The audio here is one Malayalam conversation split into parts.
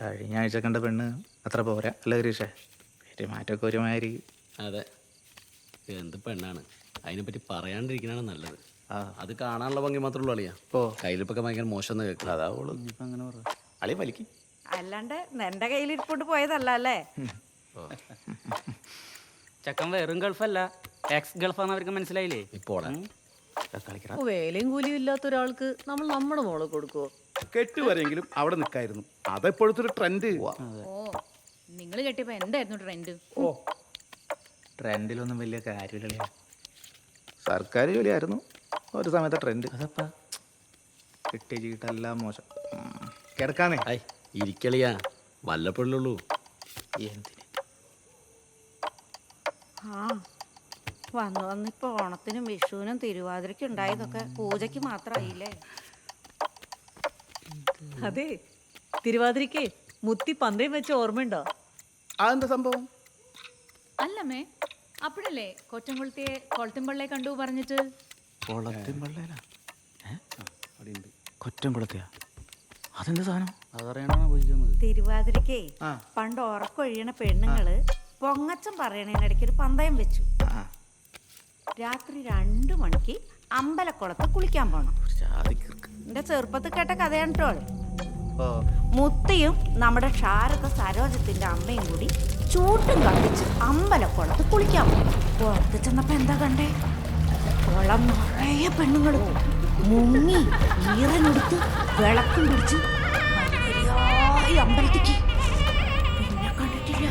കഴിഞ്ഞ ആഴ്ച കണ്ട പെണ്ണ് അത്ര പോരാ. അല്ല ഗരീഷേ? പെരുമാറ്റമൊക്കെ ഒരുമാതിരി. അതെ. എന്ത് പെണ്ണാണ്? അതിനെ പറ്റി പറയാണ്ടിരിക്കണാണ് നല്ലത്. ആ. അത് കാണാനുള്ള ഭംഗി മാത്രമേ ഉള്ളൂ അളിയാ. ഓ കയ്യിലിപ്പൊക്കെ ഭയങ്കര മോശം എന്ന് കേൾക്കും അതാവുള്ളൂ ഇനിയിപ്പോൾ അങ്ങനെ പറ. അളി വലിക്കും. അല്ലാണ്ട് എന്റെ കയ്യിൽ ഇരിപ്പോണ്ട് പോയതല്ല അല്ലേ? ചക്കൻ വെറും ഗൾഫല്ല. എക്സ് ഗൾഫാന്ന് അവർക്ക് മനസ്സിലായില്ലേ ഇപ്പോൾ വേലയും കൂലിയും ഇല്ലാത്ത ഒരാൾക്ക് നമ്മൾ നമ്മുടെ മോളെ കൊടുക്കുവോ? കെട്ടുവരെങ്കിലും അവിടെ നിൽക്കായിരുന്നു. അതെപ്പോഴത്തെ ഒരു ട്രെൻഡ് ഓ നിങ്ങൾ കെട്ടിയപ്പോ എന്തായിരുന്നു ട്രെൻഡ് ഓ. ട്രെൻഡിലൊന്നും വലിയ കാര്യമില്ല സർക്കാർ ജോലിയായിരുന്നു. ഒരു സമയത്തെ ട്രെൻഡ് അതപ്പാ? കിട്ടിയ ചീട്ടെല്ലാം മോശം. ഉം. കിടക്കാന്നേ. ഐ ഇരിക്കളിയാ. വല്ലപ്പോഴുള്ളൂ. എന്തിന്? ആ വന്ന് വന്നിപ്പോ ഓണത്തിനും വിഷുവിനും തിരുവാതിരയ്ക്കും ഉണ്ടായതൊക്കെ പൂജയ്ക്ക് മാത്രമായില്ലേ അതെ. തിരുവാതിരക്ക് മുത്തി പന്തയം വെച്ച ഓർമ്മയുണ്ടോ? അതെന്താ സംഭവം? അല്ലമ്മേ അപ്പോഴല്ലേ കൊറ്റംകുളത്തിയെ കൊളത്തുംപള്ളയെ കണ്ടു പറഞ്ഞിട്ട്? കുളത്തിയാ സാധനം? അതറിയണോ തിരുവാതിരക്കേ പണ്ട് ഉറക്കൊഴിയണ പെണ്ണുങ്ങൾ പൊങ്ങച്ചം പറയണതിനിടയ്ക്ക് ഒരു പന്തയം വെച്ചു. ആ. രാത്രി രണ്ടു മണിക്ക് അമ്പലക്കുളത്ത് കുളിക്കാൻ പോണം. എന്റെ ചെറുപ്പത്തിൽ കേട്ട കഥയാണ് കേട്ടോ മുത്തയും നമ്മുടെ ക്ഷാരത്തെ സരോജത്തിന്റെ അമ്മയും കൂടി ചൂട്ടും കത്തിച്ച് അമ്പലക്കുളത്ത് കുളിക്കാൻ കുളത്ത് ചെന്നപ്പോ എന്താ കണ്ടേ? കുളം നിറയെ പെണ്ണുങ്ങൾ മുങ്ങി ഈറനെടുത്ത് വിളക്കും പിടിച്ച് വരിവരിയായി അമ്പലത്തിക്ക്. പിന്നെ കണ്ടിട്ടില്ല.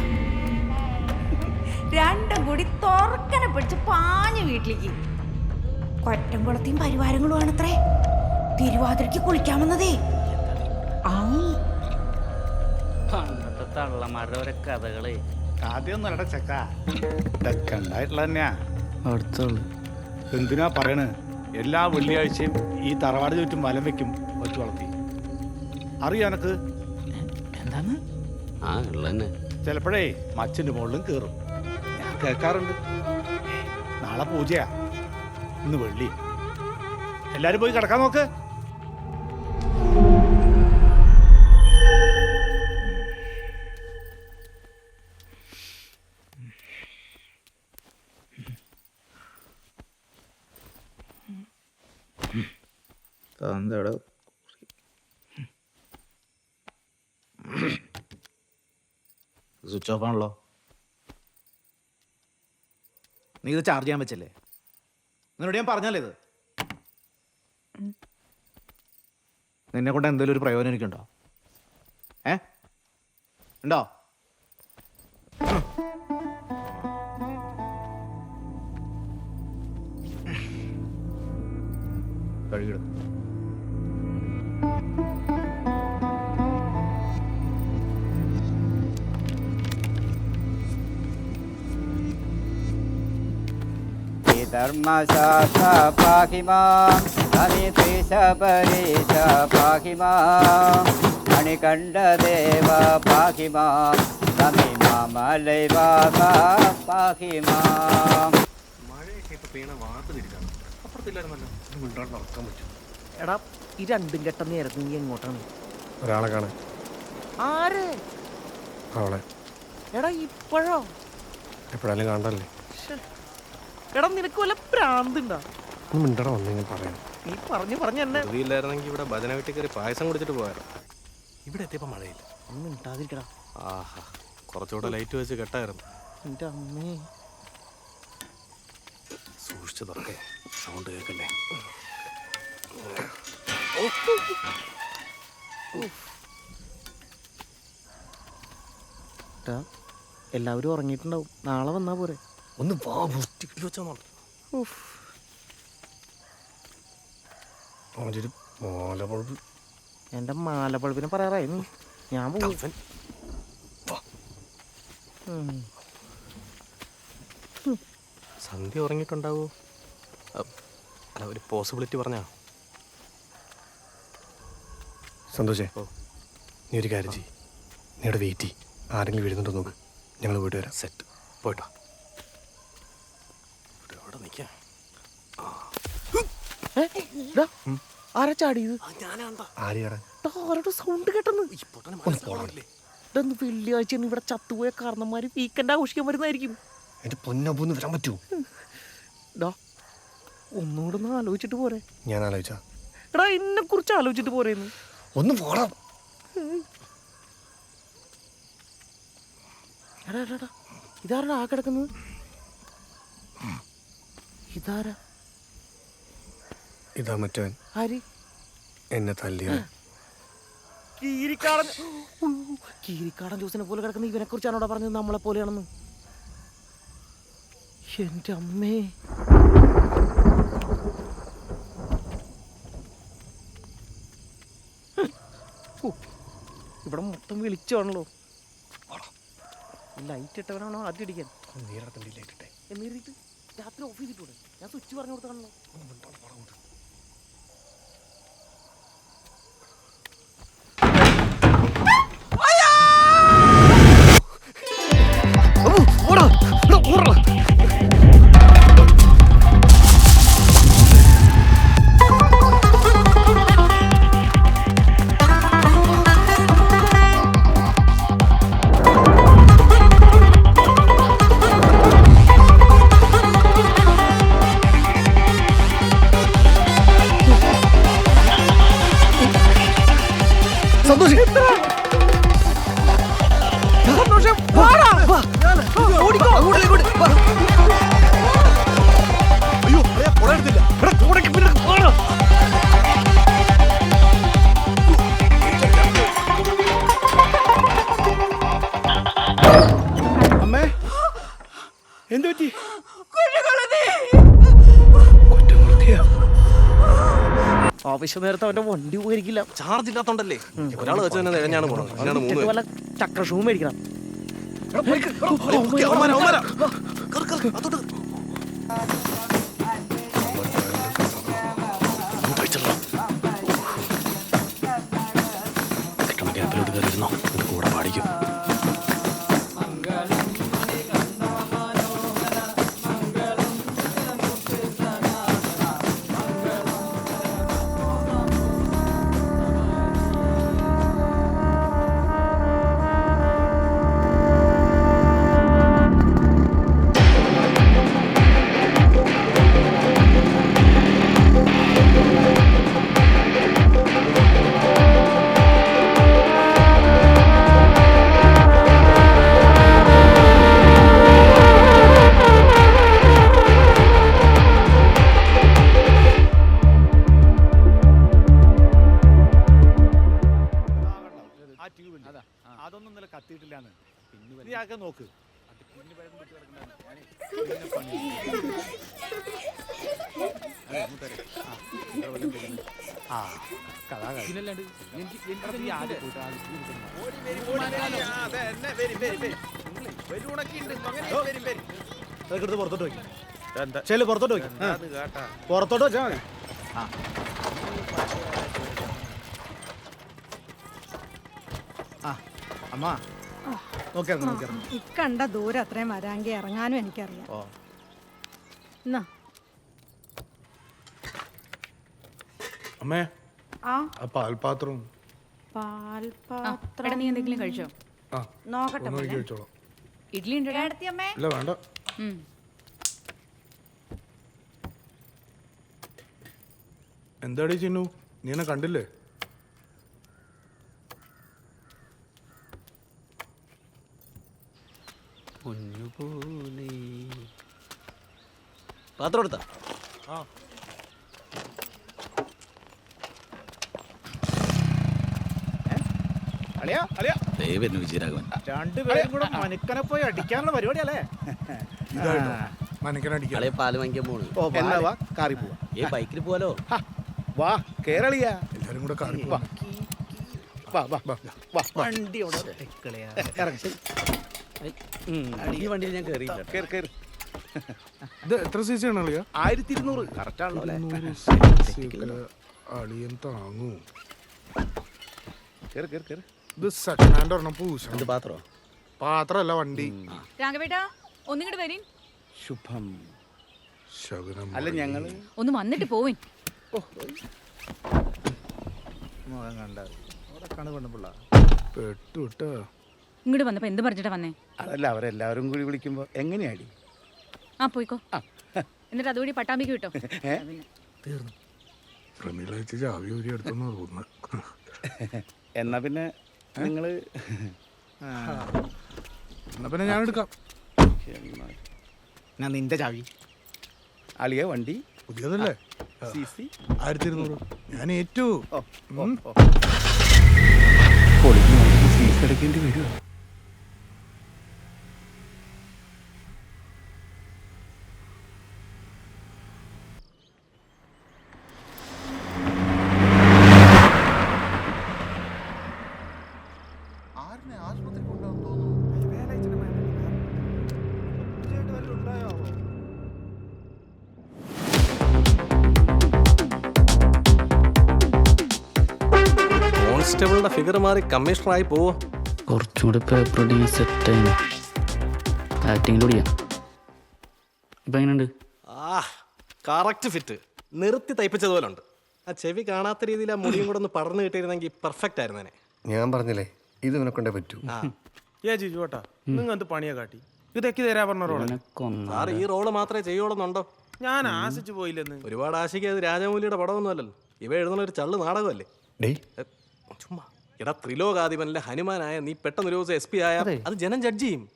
രണ്ടും കൂടി തുറക്കനെ പിടിച്ച് പാഞ്ഞു വീട്ടിലേക്ക്. കൊറ്റംകുളത്തെയും പരിവാരങ്ങളും വന്നതേ അങ്ങ് പണ്ടത്തെ തള്ളമാരുടെ ഓരോ കഥകളെ. ആദ്യമൊന്നും അല്ലട ചെക്ക ഇതൊക്കെ ഉണ്ടായിട്ടുള്ള തന്നെയാ. അടുത്തുള്ളു. എന്തിനാ പറയണ്? എല്ലാ വെള്ളിയാഴ്ചയും ഈ തറവാട് ചുറ്റും വലം വെക്കും വെച്ച് വളർത്തി അറിയാം എനക്ക്? എന്താണ്? ആ ഉള്ള തന്നെ. ചിലപ്പോഴേ മച്ചിന്റെ മുകളിലും കയറും. ഞാൻ കേൾക്കാറുണ്ട്. നാളെ പൂജയാ. ഇന്ന് വെള്ളി. എല്ലാരും പോയി കിടക്കാൻ നോക്ക്. സ്വിച്ച് ഓഫ് ആണല്ലോ. നീ ഇത് ചാർജ് ചെയ്യാൻ വെച്ചല്ലേ? നിന്നോട് ഞാൻ പറഞ്ഞല്ലേ ഇത്? നിന്നെ കൊണ്ട് എന്തെങ്കിലും ഒരു പ്രയോജനം എനിക്കുണ്ടോ? ഏ? ഉണ്ടോ? കഴുകിടും ധർമ്മശാസ്ത്ര പാഹി മാം അനിത്രിശബരീശ പാഹി മാം മണികണ്ഠദേവ പാഹി മാം സമിമാമലൈവാസ പാഹി മാം എടാ ഈ രണ്ടും കെട്ട നേരത്ത് നീ എങ്ങോട്ടാണ്? ഒരാളെ കാണാൻ. ആര്? അവളെ. എടാ ഇപ്പോഴോ എപ്പോഴാലും കാണണ്ടല്ലേ? എടാ നിനക്ക് വല്ല പ്രാന്തുണ്ടാ? മിണ്ടട പറയാം. നീ പറഞ്ഞു പറഞ്ഞു എന്നെ ഇല്ലായിരുന്നെങ്കിൽ ഇവിടെ ഭജന വീട്ടിൽ കയറി പായസം കുടിച്ചിട്ട് പോയാലോ ഇവിടെ എത്തിയപ്പോ മഴയില്ല. ഒന്നും മിണ്ടാതിരിക്കടാ. ആഹാ കുറച്ചുകൂടെ ലൈറ്റ് വെച്ച് കെട്ടായിരുന്നു. എന്റെ അമ്മേ. സൂക്ഷിച്ചു തുറക്കേ സൗണ്ട് കേൾക്കണ്ടേ? എല്ലാവരും ഉറങ്ങിയിട്ടുണ്ടാവും. നാളെ വന്നാ പോരെ. ഒന്ന് വാ വൃത്തിക്കിട്ട് വെച്ചാൽ അവന്റെ മോലപ്പുഴപ്പ് എന്റെ മാലപ്പഴുപ്പിനെ പറയാറായിരുന്നു ഞാൻ പോകും. സന്ധ്യ ഉറങ്ങിയിട്ടുണ്ടാവോ? അല്ല ഒരു പോസിബിലിറ്റി പറഞ്ഞാ? സന്തോഷേ നീ ഒരു കാര്യം ചെയ്യ്. നീ അവിടെ വെയിറ്റ് ചെയ്യ്. ആരെങ്കിലും വരുന്നുണ്ടോ നോക്ക്. ഞങ്ങൾ പോയിട്ട് വരാം. സെറ്റ് പോയിട്ടോ ഇവിടെ അവിടെ നിൽക്കാം ഏ, എടാ, ആരാ ചാടിയത് ആരെയാടാ ആരുടെ സൗണ്ട് കേട്ടെന്ന് ഇതൊന്ന് വെള്ളിയാഴ്ച ഇവിടെ ചത്തുപോയ കാരണന്മാര് വീക്കെൻഡ് ആഘോഷിക്കാൻ വരുന്നതായിരിക്കും. എന്റെ പൊന്നപ്പൊന്ന് വരാൻ പറ്റൂ ഒന്നുകൂടെ ഒന്ന് ആലോചിച്ചിട്ട് പോരെ. ഞാൻ ആലോചിച്ചാ എടാ എന്നെ കുറിച്ച് ആലോചിച്ചിട്ട് പോരേന്ന്. ഒന്ന് പോടാ. എടാ എടാ എടാ ആ കിടക്കുന്നത്? ഇതാരാ? ഇതാ മറ്റവൻ. ആര്? എന്നെ തല്ലിയ കീരിക്കാടൻ. കീരിക്കാടൻ ജ്യൂസിനെ പോലെ കിടക്കുന്ന ഇവനെ കുറിച്ചാണോടാ പറഞ്ഞത് നമ്മളെ പോലെയാണെന്ന്? എന്റെ അമ്മേ. ഇവിടെ മൊത്തം വിളിച്ചാണല്ലോ ലൈറ്റ് ഇട്ടവനാണോ ആദ്യം ഇടിക്കാൻ? എന്നിട്ട് രാത്രി ഓഫ് ചെയ്തിട്ടൂടെ ഞാൻ സ്വിച്ച് പറഞ്ഞു കൊടുത്താണല്ലോ സന്തോഷം. സന്തോഷം അയ്യോ കൊട എടുത്തില്ല. അമ്മേ. എന്തു പറ്റി ആവശ്യ നേരത്തെ അവന്റെ വണ്ടി പോയിരിക്കില്ല. ചാർജ് ഇല്ലാത്തോണ്ടല്ലേ? ഒരാൾ വെച്ച് തന്നെ തികഞ്ഞാണ് പോണത്. മൂന്ന് വല്ല ചക്ര ഷൂ മേടിക്കണം. കിട്ടണ ക്യാമ്പിലോട്ട് കയറിയിരുന്നോ? കൂടെ പാടിക്കും. ആ കഥാ അതൊക്കെ പുറത്തോട്ട് വയ്ക്കും ചെല്ലു പുറത്തോട്ട് വയ്ക്കും പുറത്തോട്ട് വെച്ചാൽ ആ ആ അമ്മ. നോക്കിയിറങ്ങി നോക്കിയിറങ്ങി ഇക്കണ്ട ദൂരം അത്രയും വരാമെങ്കിൽ ഇറങ്ങാനും എനിക്കറിയാം. ഓ. എന്നാ. അമ്മേ. ആ. ആ പാൽപാത്രം. ആ, പാൽപാത്രം എടാ നീ എന്തെങ്കിലും കഴിച്ചോ? ആ നോക്കട്ടെ ഒന്ന് മോനെ. ഒഴുകി വെച്ചോളാം ഇഡ്ഡലി ഉണ്ടോ ഏടത്തിയമ്മേ ഇല്ല വേണ്ട. ഉം. എന്താടി ചിന്നു? നീ എന്നെ കണ്ടില്ലേ? പാത്രം എടുത്ത. അളിയാ അളിയാ. ദൈവം വിജയരാഘവൻ. രണ്ടുപേരും കൂടെ മനക്കനെ പോയി അടിക്കാനുള്ള പരിപാടിയല്ലേ? മനക്കനടിക്കാൻ അളെ പാൽ വാങ്ങിക്കാൻ പോണ്. ഓ എന്നാ വാ? കാറി പോവാ. ഈ ബൈക്കിൽ പോവാലോ? വാ കേരളിയാ എല്ലാരും കൂടെ കാറി വാ. വാ വാ വാ വാ വണ്ടി വണ്ടിയിൽ ഞാൻ കേറിയില്ല. കേറ് കേറ്. ഇത് എത്ര സി സി ആണ് അളിയ? ആയിരത്തി ഇരുന്നൂറ് കറക്റ്റ് ആണല്ലോ അല്ലേ അളിയൻ താങ്ങൂ. കേറ് കേറ് കേറ്. ഇത് സെക്കൻഡ് ഹാൻഡ് ഒരെണ്ണം പൂശണം. എന്ത് പാത്രോ? പാത്രമല്ല വണ്ടി. രാഘവേട്ടാ ഒന്നിങ്ങോട്ട് വരീൻ ശുഭം. ശകുനം അല്ല ഞങ്ങൾ ഒന്ന് വന്നിട്ട് പോവിൻ. മുഖം കണ്ട. അവിടെ കണ് പെണ്ണുപിള്ള പെട്ടു ഇങ്ങോട്ട് വന്നപ്പോ എന്ത് പറഞ്ഞിട്ടാ വന്നേ? അതല്ല അവരെല്ലാവരും കൂടി വിളിക്കുമ്പോ എങ്ങനെയാടി? ആ പോയിക്കോ. എന്നിട്ട് അതുകൂടി പട്ടാമ്പിക്ക് വിട്ടോ. പ്രമീള ചേച്ചി ചാവി ഊരി എടുത്തെന്ന് തോന്നുന്നു. എന്നാ പിന്നെ നിങ്ങൾ എന്നാ പിന്നെ ഞാൻ എടുക്കാം. ഞാൻ നിന്റെ ചാവി. അളിയ വണ്ടി. പുതിയതല്ലേ? ആയിരത്തി ഇരുന്നൂറ്. ഞാൻ ഏറ്റു. ഉം. ഓ. ഫീസ് വരുമോ കോൺസ്റ്റബിളിന്റെ ഫിഗർ മാറി കമ്മീഷണറായി പോവോ? കുറച്ചുകൂടി പേപ്പർ ആയി. സെറ്റ് ആക്ടിങ്ങിലൂടെ ചെയ്യാം. ഇപ്പൊ എങ്ങനെയുണ്ട്? ആ കറക്റ്റ് ഫിറ്റ് നിർത്തി തയ്പ്പിച്ചതുപോലെ ഉണ്ട് ആ ചെവി കാണാത്ത രീതിയിൽ ആ മുടിയും കൂടെ ഒന്ന് പടർന്നു കിട്ടിയിരുന്നെങ്കിൽ പെർഫെക്റ്റ് ആയിരുന്നേനെ ഞാൻ പറഞ്ഞില്ലേ ഇത് ഇവനെ കൊണ്ടേ പറ്റൂ. ഏ ജിജു ഏട്ടാ നിങ്ങൾ എന്ത് പണിയാ കാട്ടി? ഇതൊക്കെ തരാ പറഞ്ഞ റോൾ. ഇവനെ കൊന്ന സാർ ഈ റോൾ മാത്രമേ ചെയ്യുള്ളൂന്നുണ്ടോ ഞാൻ ആശിച്ചു പോയില്ലെന്ന്. ഒരുപാട് ആശിക്കാത് രാജമൗലിയുടെ പടമൊന്നും അല്ലല്ലോ. ഇവ എഴുതുന്ന ഒരു ചള്ളു നാടകമല്ലേ? ഡേയ് ചുമ്മാ. എടാ ത്രിലോകാധിപനിലെ ഹനുമാനായ നീ പെട്ടെന്ന് ഒരു ദിവസം എസ് പി ആയ അത്. ജനം ജഡ്ജ് ചെയ്യും.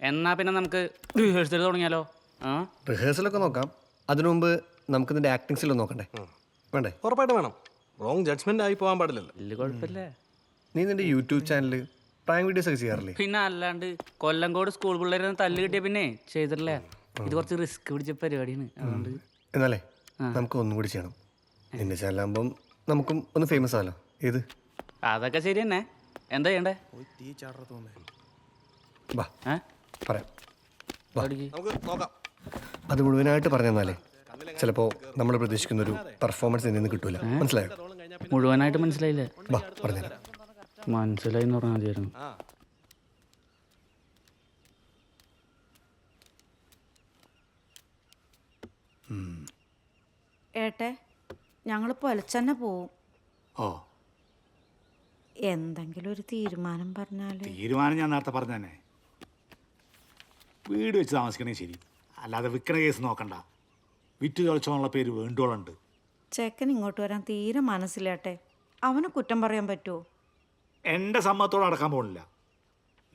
എന്നാ പിന്നെ നമുക്ക് റിഹേഴ്സൽ തുടങ്ങിയാലോ? ആ? റിഹേഴ്സലൊക്കെ നോക്കാം. അതിനു മുമ്പ് നമുക്ക് നിന്റെ ആക്ടിങ് സ്കില്ല് നോക്കണ്ടേ? വേണ്ടേ? ഉറപ്പായിട്ട് വേണം. റോങ് ജഡ്ജ്മെന്റ് ആയി പോകാൻ പാടില്ലല്ലോ. വലിയ കുഴപ്പമില്ല. നീ നിന്റെ യൂട്യൂബ് ചാനലിൽ പ്രാങ്ക് വീഡിയോസ് ഒക്കെ ചെയ്യാറില്ലേ? പിന്നെ അല്ലാണ്ട് കൊല്ലംകോട് സ്കൂൾ പിള്ളേരെ തല്ല് കിട്ടിയ പിന്നെ ചെയ്തിട്ടില്ലേ. ഇത് കുറച്ച് റിസ്ക് പിടിച്ച പരിപാടിയാണ്. അതുകൊണ്ട് എന്നാലേ നമുക്ക് ഒന്നും കൂടി ചെയ്യണം. നിന്റെ ചാനലാകുമ്പം നമുക്കും ഒന്ന് ഫേമസ് ആവല്ലോ. ഏത്? അതൊക്കെ ശരി തന്നെ. എന്താ ചെയ്യണ്ടേ? തീ ചാടറ തോന്നേ. വാ. ഏ? പറയാം നമുക്ക് നോക്കാം. അത് മുഴുവനായിട്ട് പറഞ്ഞാലേ ചിലപ്പോ നമ്മൾ പ്രതീക്ഷിക്കുന്ന ഒരു പെർഫോമൻസ് ഇതിൽ നിന്ന് കിട്ടൂല. മനസ്സിലായോ? മുഴുവനായിട്ട് മനസ്സിലായില്ലേ? മനസ്സിലായി എന്ന് പറഞ്ഞാൽ മതിയായിരുന്നു. ആ. ഏട്ടെ ഞങ്ങൾ പൊലച്ചന്നെ പോവും. ഓ. എന്തെങ്കിലും ഒരു തീരുമാനം പറഞ്ഞാൽ. തീരുമാനം ഞാൻ നേരത്തെ പറഞ്ഞു തന്നെ വീട് വെച്ച് താമസിക്കണേ ശരി. അല്ലാതെ വിൽക്കണ കേസ് നോക്കണ്ട. വിറ്റ് കളിച്ചോന്നുള്ള പേര് വേണ്ടോളുണ്ട് ചെക്കൻ ഇങ്ങോട്ട് വരാൻ തീരെ മനസ്സിലാട്ടെ. അവന് കുറ്റം പറയാൻ പറ്റുമോ എന്റെ സമ്മതത്തോടെ അടക്കാൻ പോണില്ല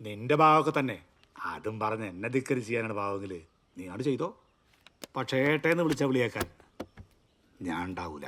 നിന്റെ ഭാഗമൊക്കെ തന്നെ. അതും പറഞ്ഞ് എന്നെ ധിക്കരി ചെയ്യാനാണ് ഭാവമെങ്കിൽ നീ അത് ചെയ്തോ. പക്ഷേ ഏട്ടേന്ന് വിളിച്ച വിളിയേക്കാൻ. ഞാൻ ഉണ്ടാവൂല.